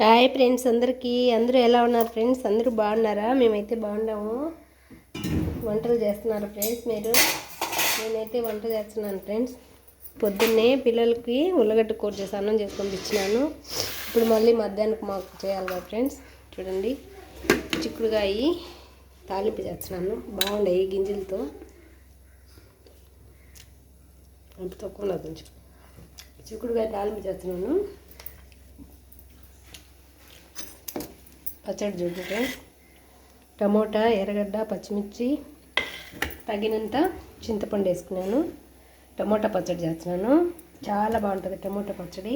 Hi friends అందరికీ. అందరూ ఎలా ఉన్నారు ఫ్రెండ్స్ అందరూ బాగున్నారా? మేమైతే బాగున్నాము. వంటలు చేస్తున్నారు ఫ్రెండ్స్ మీరు. నేనైతే వంట చేస్తున్నాను ఫ్రెండ్స్ పొద్దున్నే పిల్లలకి ఉల్లగడ్డ కూర చేసి అన్నం చేసి పంపించినాను. ఇప్పుడు మళ్ళీ మధ్యాహ్నం మాకు చేయాలి కదా ఫ్రెండ్స్ చూడండి. చిక్కుడుగాయి తాలింపు చేస్తున్నాను. బాగుండాయి గింజలతో. అంత తక్కువ ఉన్నది కొంచెం. చిక్కుడుగాయ తాలింపు చేస్తున్నాను. పచ్చడి చూడండి టమోటా ఎర్రగడ్డ పచ్చిమిర్చి తగినంత చింతపండు వేసుకున్నాను. టమోటా పచ్చడి చేస్తున్నాను. చాలా బాగుంటుంది టమోటా పచ్చడి.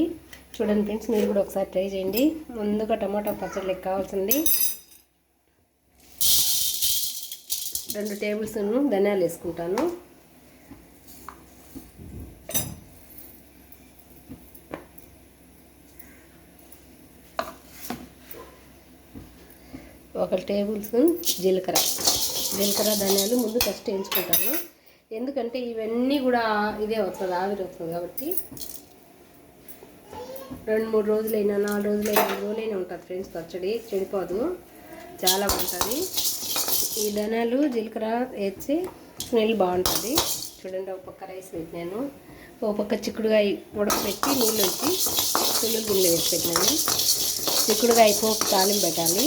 చూడండి ఫ్రెండ్స్ మీరు కూడా ఒకసారి ట్రై చేయండి. ముందుగా టమోటా పచ్చడికి కావాల్సింది. రెండు టేబుల్ స్పూన్ ధనియాలు వేసుకుంటాను. ఒక టేబుల్ స్పూన్ జీలకర్ర. జీలకర్ర ధనియాలు ముందు ఫస్ట్ వేయించుకుంటాను. ఎందుకంటే ఇవన్నీ కూడా ఇదే వస్తుంది ఆవిరి వస్తుంది కాబట్టి. రెండు మూడు రోజులైనా నాలుగు రోజులైనా ఐదు రోజులైనా ఉంటుంది ఫ్రెండ్స్ పచ్చడి. చెడిపోదు. చాలా బాగుంటుంది. ఈ ధనియాలు జీలకర్ర వేసి స్మెల్ బాగుంటుంది. చూడండి ఒక పక్క రైస్ పెట్టినాను ఒక పక్క చిక్కుడుగాయ ఉడకబెట్టి నీళ్ళు వచ్చి చిల్లు గిన్నె వేసి పెట్టినాను. చిక్కుడుగాయ పోపు తాలింపు పెట్టాలి.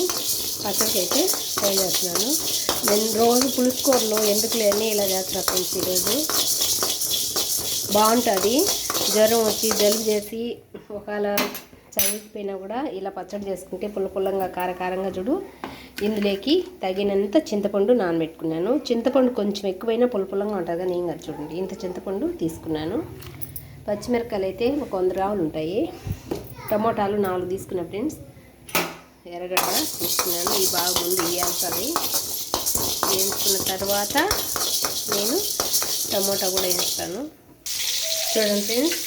పచ్చడికి అయితే ట్రై చేస్తున్నాను. నేను రోజు పులుసుకూరలో ఎందుకు లేని ఇలా చేస్తున్నా ఫ్రెండ్స్ ఈరోజు. బాగుంటుంది. జ్వరం వచ్చి జలుబు చేసి ఒకవేళ చదివిపోయినా కూడా ఇలా పచ్చడి చేసుకుంటే పుల్ల పుల్లంగా కారకారంగా చూడు. ఇందులోకి తగినంత చింతపండు నానబెట్టుకున్నాను. చింతపండు కొంచెం ఎక్కువైనా పుల్ల పుల్లంగా ఉంటుంది నేను కాదు చూడండి. ఇంత చింతపండు తీసుకున్నాను. పచ్చిమిరపకాయలు అయితే ఒక వంద గ్రాములు ఉంటాయి. టమోటాలు నాలుగు తీసుకున్న ఫ్రెండ్స్. ఎర్రగడ్డ తీసుకున్నాను. ఇవి బాగా ముందు వేయాల్సి వేయించుకున్న తర్వాత నేను టమోటా కూడా వేస్తాను. చూడండి ఫ్రెండ్స్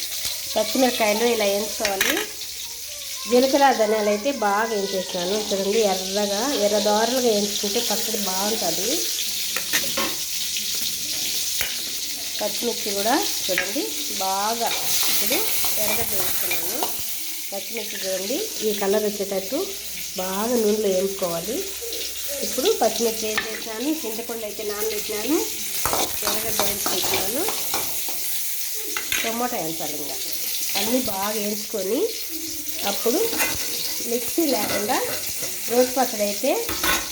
పచ్చిమిరకాయలు ఇలా వేయించుకోవాలి. జీలకర్ర ధనియాలు అయితే బాగా వేయించేసినాను చూడండి ఎర్రగా ఎర్రదారులుగా వేయించుకుంటే పచ్చడి బాగుంటుంది. పచ్చిమిర్చి కూడా చూడండి బాగా ఇప్పుడు ఎర్రగడ్డ వేసుకున్నాను పచ్చిమిర్చి చూడండి ఈ కలర్ వచ్చేటట్టు బాగా నూనెలో వేయించుకోవాలి. ఇప్పుడు పచ్చిమిర్చి ఏం చేసినాను చింతపండు అయితే నానబెట్టినాను ఎర్రగడ్డ వేసి పెట్టినాను టమోటా వేయించాలి ఇంకా. అన్నీ బాగా వేయించుకొని అప్పుడు మిక్సీ లేకుండా రోడ్ పచ్చడి అయితే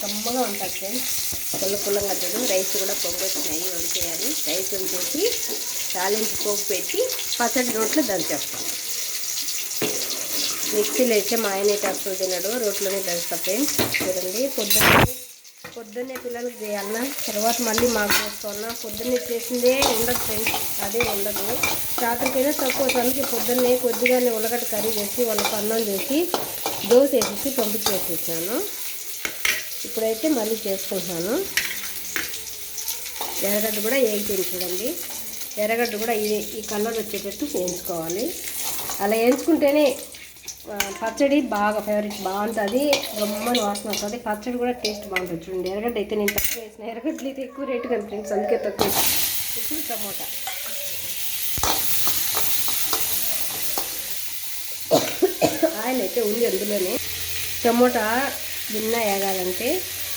కమ్మగా ఉంటుంది ఫ్రెండ్స్. పుల్ల పుల్లంగా చూడు రైస్ కూడా పొంగొచ్చినాయి వంచేయాలి రైస్ వంచేసి తాలింపు పోపు పెట్టి పచ్చడి రోట్లో దంచేస్తాం. మిక్సీలో అయితే మా ఆయన అయితే అసలు తినడు రోట్లోనే దంచుతా ఫ్రెండ్స్. చూడండి పొద్దున్నే పొద్దున్నే పిల్లలకి చేయాలన్నా తర్వాత మళ్ళీ మాకు చేసుకోవాలన్నా పొద్దున్నే చేసిందే ఉండదు ఫ్రెండ్స్ అదే ఉండదు. రాత్రికైనా తక్కువ సరికి పొద్దున్నే కొద్దిగానే ఉల్లగడ్డ కర్రీ చేసి వాళ్ళకి అన్నం చేసి దోశ వేసేసి పంపించేసేసాను. ఇప్పుడైతే మళ్ళీ చేసుకుంటున్నాను ఎర్రగడ్డ కూడా వేగిపోయింది చూడండి. ఎర్రగడ్డ కూడా ఇదే ఈ కలర్ వచ్చేటట్టు వేయించుకోవాలి. అలా వేయించుకుంటేనే పచ్చడి బాగా ఫేవరెట్ బాగుంటుంది. గమ్మని వాసన వస్తుంది. పచ్చడి కూడా టేస్ట్ బాగుంటుంది చూడండి. ఎర్రగడ్డ అయితే నేను తక్కువ వేసిన. ఎర్రగడ్డలు అయితే ఎక్కువ రేటు కదా ఫ్రెండ్స్ అందుకే తక్కువ ఇప్పుడు టమోటా. ఆయిల్ అయితే ఉంది అందులోనే. టమోటా భిన్న వేగాలంటే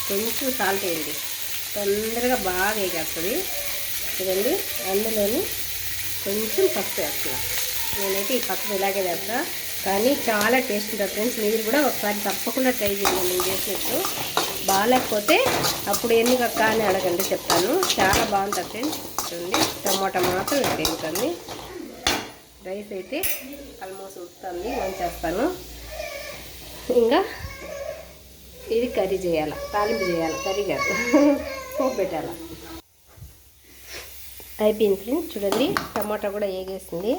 కొంచెం సాల్ట్ వేయండి. తొందరగా బాగా వేగేస్తుంది. చూడండి అందులోని కొంచెం పసుపు వేస్తున్నా. నేనైతే ఈ పసుపు ఇలాగే వేస్తాను కానీ చాలా టేస్ట్ ఉంటుంది ఫ్రెండ్స్. మీరు కూడా ఒకసారి తప్పకుండా ట్రై చేయండి. నేను చేసినట్టు. బాగాలేకపోతే అప్పుడు ఎందుకు అక్క అని అడగండి చెప్తాను. చాలా బాగుంటుంది ఫ్రెండ్స్. చూడండి టమాటా మాత్రం వేసుకొని రైస్ అయితే ఆల్మోస్ట్ ఉడుతుంది. వంచేస్తాను. ఇంకా ఇది కర్రీ చేయాలి? తాలింపు చేయాలి? కర్రీ కాదు. పోపు పెట్టాలి? అయిపోయింది ఫ్రెండ్స్. చూడండి టమాటా కూడా వేగేసింది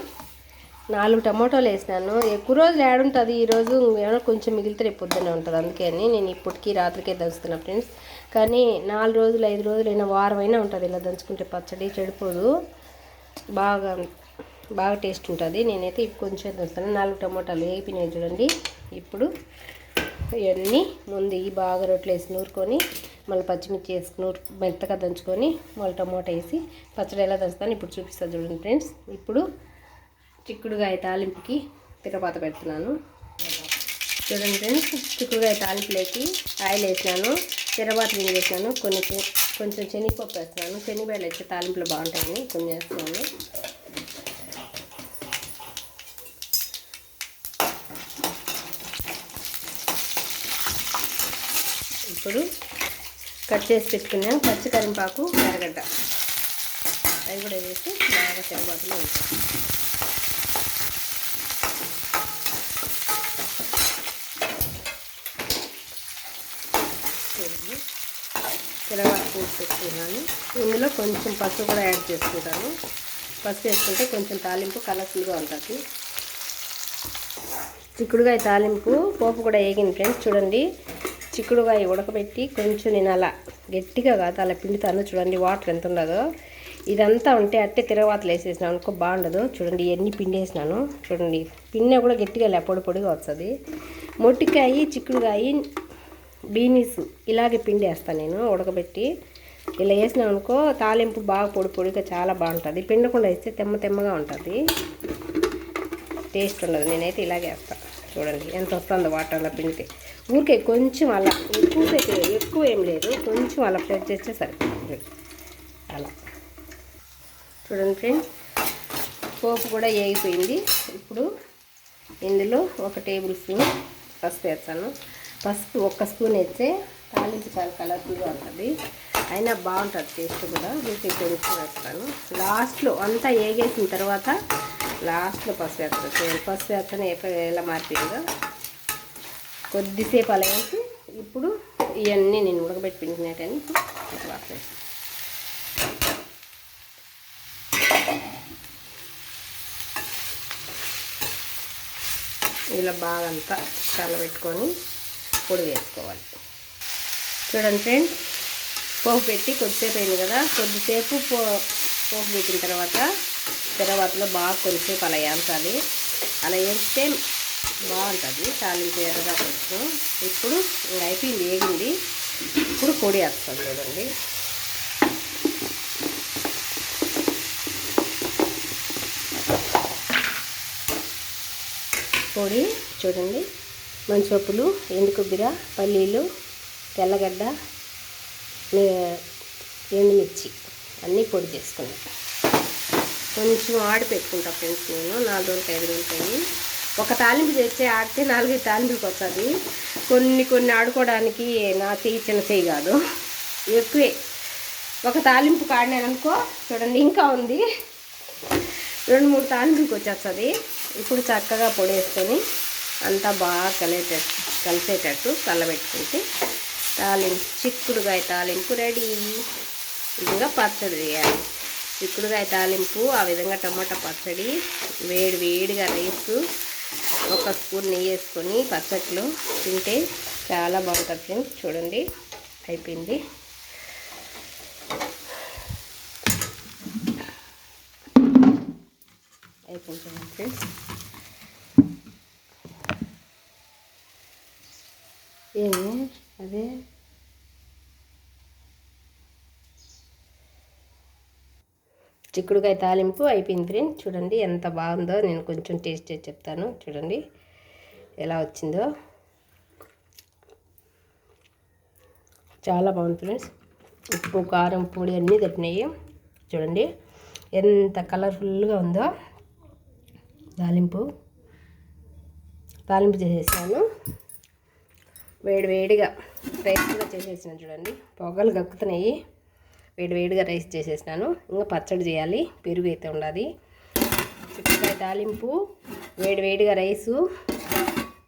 నాలుగు టమాటోలు వేసినాను. ఎక్కువ రోజులు ఏడుంటుంది ఈరోజు ఏమైనా కొంచెం మిగిలితే రేపు పొద్దున్నే ఉంటుంది అందుకని నేను ఇప్పటికీ రాత్రికే దంచుతున్నా ఫ్రెండ్స్. కానీ నాలుగు రోజులు ఐదు రోజులు అయినా వారం అయినా ఉంటుంది ఇలా దంచుకుంటే పచ్చడి చెడిపోదు. బాగా బాగా టేస్ట్ ఉంటుంది. నేనైతే ఇప్పుడు కొంచెం దంచుతాను. నాలుగు టమాటాలు వేపినాయి చూడండి. ఇప్పుడు ఇవన్నీ ముందు ఈ బాగా రొట్టెలు వేసి నూరుకొని మళ్ళీ పచ్చిమిర్చి వేసి నూరు మెత్తగా దంచుకొని మళ్ళీ టమాటా వేసి పచ్చడి ఎలా దంచుతాను ఇప్పుడు చూపిస్తాను చూడండి ఫ్రెండ్స్. ఇప్పుడు చిక్కుడుగాయ తాలింపుకి తిరపాత పెడుతున్నాను. చూడండి ఫ్రెండ్స్ చిక్కుడుగాయ తాలింపులోకి ఆయిల్ వేసినాను తిరపాత వేసినాను కొన్ని కొంచెం శనగపప్పు వేస్తున్నాను. శనగబేలు వచ్చే తాలింపులు బాగుంటాయని కొన్ని వేస్తున్నాను. ఇప్పుడు కట్ చేసి పెట్టుకున్నాను పచ్చి కరింపాకు ఎరగడ్డ అవి కూడా వేసి బాగా తిరబాటులో ఉంటాయి చూడండి తిరగబాటు పెట్టుకున్నాను ఇందులో కొంచెం పసుపు కూడా యాడ్ చేసుకుంటాను. పసుపు వేసుకుంటే కొంచెం తాలింపు కలర్ఫుల్గా ఉంటుంది. చిక్కుడుకాయ తాలింపు పోపు కూడా వేగింది ఫ్రెండ్స్. చూడండి చిక్కుడుకాయ ఉడకబెట్టి కొంచెం నేను అలా గట్టిగా కాదు అలా పిండుతాను. చూడండి వాటర్ ఎంత ఉండదో. ఇదంతా ఉంటే అట్టే తిరగవాతలు వేసేసినాను అనుకో బాగుండదు. చూడండి ఇవన్నీ పిండేసినాను. చూడండి పిండినా కూడా గట్టిగా లే పొడి పొడిగా వస్తుంది. మొట్టికాయ చిక్కుడుకాయ బీనీస్ ఇలాగే పిండి వేస్తాను నేను ఉడకబెట్టి. ఇలా వేసినాం అనుకో తాలింపు బాగా పొడి పొడిగా చాలా బాగుంటుంది. పిండకుండా వేస్తే తెమ్మ తెమ్మగా ఉంటుంది. టేస్ట్ ఉండదు. నేనైతే ఇలాగే వేస్తాను చూడండి ఎంత వస్తుందో వాటర్లో పిండితే. ఊరికే కొంచెం అలా ఎక్కువ ఎక్కువ ఏం లేదు. కొంచెం అలా ప్రెస్ చేస్తే సరిపోతుంది. అలా. చూడండి ఫ్రెండ్స్ పోపు కూడా వేగిపోయింది. ఇప్పుడు ఇందులో ఒక టేబుల్ స్పూన్ పసుపు వేస్తాను. పసుపు ఒక్క స్పూన్ వేస్తే తాలింపు చాలా కలర్ఫుల్గా ఉంటుంది. అయినా బాగుంటుంది టేస్ట్ కూడా. మీకు కొంచెం వేస్తాను. లాస్ట్లో అంతా వేగేసిన తర్వాత లాస్ట్లో పసుపు వేస్తాను. పసుపు వేస్తాను ఎలా మార్పిందో కొద్దిసేపు అలా వేసి ఇప్పుడు ఇవన్నీ నేను ఉడకబెట్టి పిండినట్టని వాసన ఇలా బాగా అంతా చల్లబెట్టుకొని పొడి వేసుకోవాలి. చూడండి ఫ్రెండ్స్ పోపు పెట్టి కొద్దిసేపు అయింది కదా కొద్దిసేపు పో పోపు పెట్టిన తర్వాత తర్వాతలో బాగా కొద్దిసేపు అలా వేయాలి అలా వేస్తే బాగుంటుంది తాలింపు ఎర్రగా కొంచెం. ఇప్పుడు అయిపోయింది వేగింది. ఇప్పుడు పొడి వేస్తాం చూడండి. పొడి చూడండి. మంచిపప్పులు ఎండు కొబ్బరి పల్లీలు తెల్లగడ్డ ఎండుమిర్చి అన్నీ పొడి చేసుకున్నాను కొంచెం ఆడి పెట్టుకుంటా ఫ్రెండ్స్ నేను నాలుగు రోజులకి ఐదు రోజులకి ఒక తాలింపు చేస్తే ఆడితే నాలుగైదు తాలింపుకి వస్తుంది. కొన్ని కొన్ని ఆడుకోవడానికి నా చేయి చిన్న చేయి కాదు. ఎక్కువే. ఒక తాలింపు కాడినాను అనుకో చూడండి ఇంకా ఉంది. రెండు మూడు తాలింపుకి వచ్చేస్తుంది. ఇప్పుడు చక్కగా పొడి వేసుకొని అంతా బాగా కలిసేటట్టు కలిసేటట్టు కలబెట్టుకుంటే తాలింపు చిక్కుడుకాయ తాలింపు రెడీ. ఇదిగా పచ్చడి చేయాలి. చిక్కుడుకాయ తాలింపు ఆ విధంగా టమాటా పచ్చడి వేడి వేడిగా రైస్ ఒక స్పూన్ నెయ్యి వేసుకొని పచ్చట్లో తింటే చాలా బాగుంటుంది ఫ్రెండ్స్. చూడండి అయిపోయింది. అయిపోయింది ఫ్రెండ్స్. ఏమి అదే. చిక్కుడుకాయ తాలింపు అయిపోయింది ఫ్రెండ్. చూడండి ఎంత బాగుందో. నేను కొంచెం టేస్ట్ చేసి చెప్తాను. చూడండి ఎలా వచ్చిందో. చాలా బాగుంది ఫ్రెండ్స్. ఉప్పు కారం పొడి అన్నీ తప్పినాయి చూడండి ఎంత కలర్ఫుల్గా ఉందో తాలింపు. తాలింపు చేసేసాను. వేడివేడిగా రైస్ కూడా చేసేసాను చూడండి. పొగలు గక్కుతున్నాయి. వేడి వేడిగా రైస్ చేసేసినాను. ఇంకా పచ్చడి చేయాలి. పెరుగు అయితే ఉండాలి. చిక్కుడుకాయ తాలింపు వేడి వేడిగా రైసు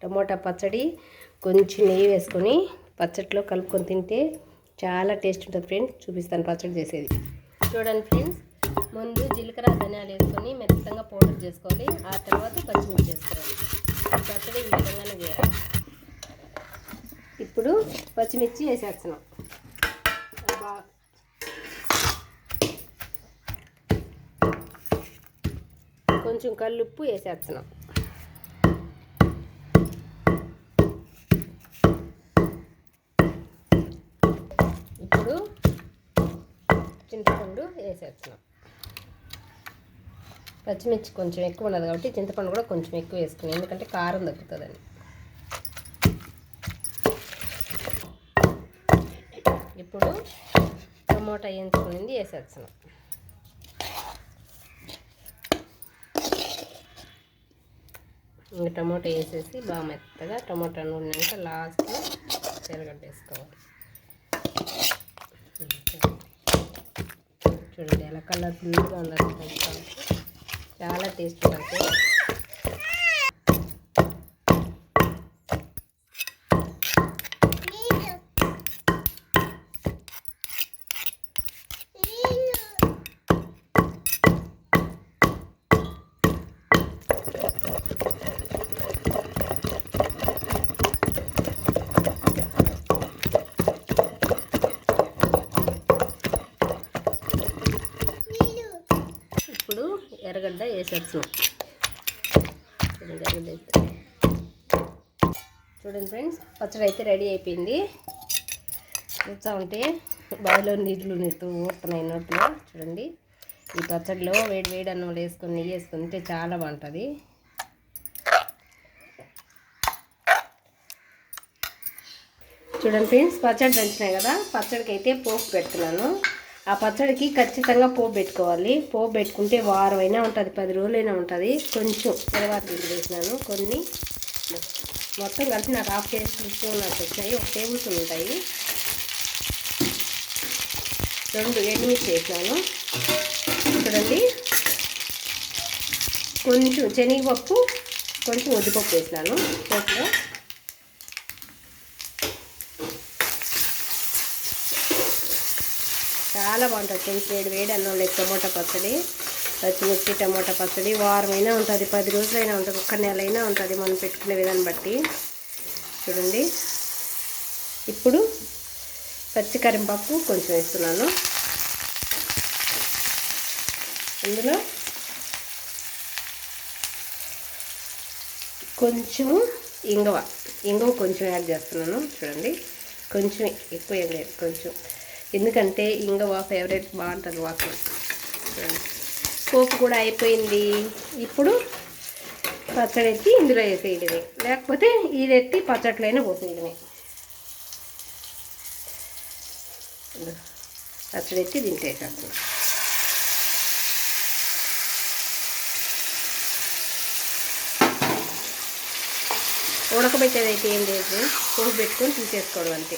టమోటా పచ్చడి కొంచెం నెయ్యి వేసుకొని పచ్చడిలో కలుపుకొని తింటే చాలా టేస్ట్ ఉంటుంది ఫ్రెండ్స్. చూపిస్తాను పచ్చడి చేసేది. చూడండి ఫ్రెండ్స్. ముందు జీలకర్ర ధనియాలు వేసుకొని మెత్తగా పౌడర్ చేసుకోవాలి. ఆ తర్వాత పచ్చిమిర్చి చేసుకోవాలి పచ్చడి ఈ విధంగానే చేయాలి. ఇప్పుడు పచ్చిమిర్చి వేసేస్తున్నాం. బాగా కొంచెం కల్లుప్పు వేసేస్తున్నాం. ఇప్పుడు చింతపండు వేసేస్తున్నాం. పచ్చిమిర్చి కొంచెం ఎక్కువ ఉన్నది కాబట్టి చింతపండు కూడా కొంచెం ఎక్కువ వేసుకున్నాం. ఎందుకంటే కారం తగ్గుతుందని. ఇప్పుడు టమోటా వేయించుకునింది వేసేస్తున్నాం. ఇంకా టమోటా వేసేసి బాగా మెత్తగా టమోటా నూనెక లాస్ట్లో తెరగడ్డ వేసుకోవాలి. చూడండి ఎలా కలర్ఫుల్గా ఉన్నది చాలా టేస్ట్ ఉంటుంది ఇప్పుడు ఎర్రగడ్డ వేసేస్తున్నాం చూడండి ఎర్రగడ్డ చూడండి ఫ్రెండ్స్ పచ్చడి అయితే రెడీ అయిపోయింది. చూస్తూ ఉంటే బావిలో నీళ్ళు నీళ్ళు ఊరుతున్నాయి నోట్లో చూడండి. ఈ పచ్చడిలో వేడి వేడి అన్నం వేసుకొని నెయ్యి వేసుకొని చాలా బాగుంటుంది. చూడండి ఫ్రెండ్స్ పచ్చడి దంచినాయి కదా పచ్చడికి అయితే పోపు పెడుతున్నాను. ఆ పచ్చడికి ఖచ్చితంగా పోపు పెట్టుకోవాలి. పోపు పెట్టుకుంటే వారం అయినా ఉంటుంది పది రోజులైనా ఉంటుంది. కొంచెం తర్వాత వేసినాను. కొన్ని మొత్తం కలిసి నాకు హాఫ్ టేబుల్ స్పూన్ నాకు వచ్చాయి. ఒక టేబుల్ స్పూన్ ఉంటాయి. రెండు ఎండుమిర్చి వేసినాను. చూడండి. కొంచెం శనగపప్పు కొంచెం ఉద్దిపప్పు వేసినాను. పోపులో చాలా బాగుంటుంది ఫ్రెండ్స్. వేడి వేడి అన్నం లేదు. టమోటా పచ్చడి పచ్చిమిర్చి టమోటా పచ్చడి. వారమైనా ఉంటుంది. పది రోజులైనా ఉంటుంది. ఒక్క నెల అయినా ఉంటుంది మనం పెట్టుకునే విధాన్ని బట్టి. చూడండి. ఇప్పుడు పచ్చి కరింపప్పు కొంచెం వేస్తున్నాను. అందులో కొంచెము ఇంగవ. ఇంగవ కొంచెం యాడ్ చేస్తున్నాను. చూడండి. కొంచెం ఎక్కువ ఏం లేదు. కొంచెం ఎందుకంటే ఇంకా వా ఫేవరెట్ బాగుంటుంది వాసన పోపు కూడా అయిపోయింది. ఇప్పుడు పచ్చడి ఎత్తి ఇందులో వేసేయడమే. లేకపోతే ఇది ఎత్తి పచ్చట్లైనా పోసేయడమే. పచ్చడి ఎత్తి దించేసేస్తున్నాం ఉడకబెట్టేది అయితే ఏం లేదు. పోపు పెట్టుకొని తీసేసుకోవడం అంతే.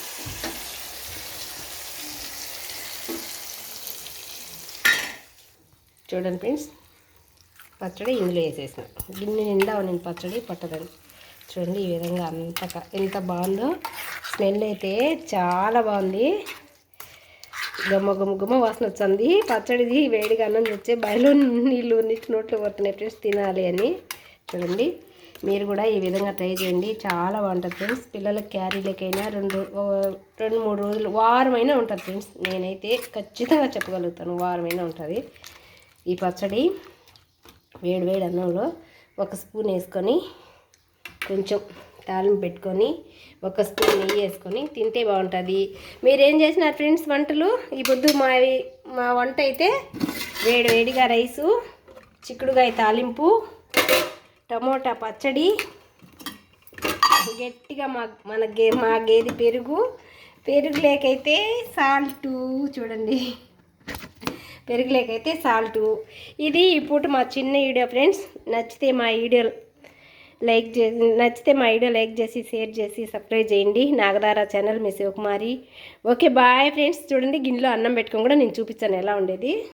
చూడండి ఫ్రెండ్స్. పచ్చడి ఇందులో వేసేసిన. గిన్నె నిండా నేను పచ్చడి పట్టదని. చూడండి ఈ విధంగా అంత ఎంత బాగుందో. స్మెల్ అయితే చాలా బాగుంది. గుమ్మ గుమ్మ గుమ్మ వాసన వచ్చింది పచ్చడిది వేడిగా అన్నం తెచ్చే బయలు నీళ్ళు నీటి నోట్లో పోతున్నాయి ఫ్రెండ్స్ తినాలి అని. చూడండి. మీరు కూడా ఈ విధంగా ట్రై చేయండి. చాలా బాగుంటుంది ఫ్రెండ్స్. పిల్లల క్యారీలకైనా రెండు రెండు మూడు రోజులు వారమైనా ఉంటుంది ఫ్రెండ్స్. నేనైతే ఖచ్చితంగా చెప్పగలుగుతాను వారమైనా ఉంటుంది. ఈ పచ్చడి వేడి వేడి అన్నంలో ఒక స్పూన్ వేసుకొని కొంచెం తాలింపు పెట్టుకొని ఒక స్పూన్ నెయ్యి వేసుకొని తింటే బాగుంటుంది. మీరేం చేసినారు ఫ్రెండ్స్ వంటలు? ఈ పొద్దు మావి మా వంట అయితే వేడి వేడిగా రైసు చిక్కుడుగాయ తాలింపు టమోటా పచ్చడి గట్టిగా మా మన గే మా గేది పెరుగు పెరుగు లేకైతే సాల్టు చూడండి. పెరుగులేకైతే సాల్టు. ఇది ఇప్పుడు మా చిన్న వీడియో ఫ్రెండ్స్ నచ్చితే మా వీడియో లైక్ చేసి నచ్చితే మా వీడియో లైక్ చేసి షేర్ చేసి సబ్స్క్రైబ్ చేయండి. నాగదార ఛానల్ మీ శివకుమారి. Okay bye friends. చూడండి గిన్నెలో అన్నం పెట్టుకొని కూడా నేను చూపించాను ఎలా ఉండేది.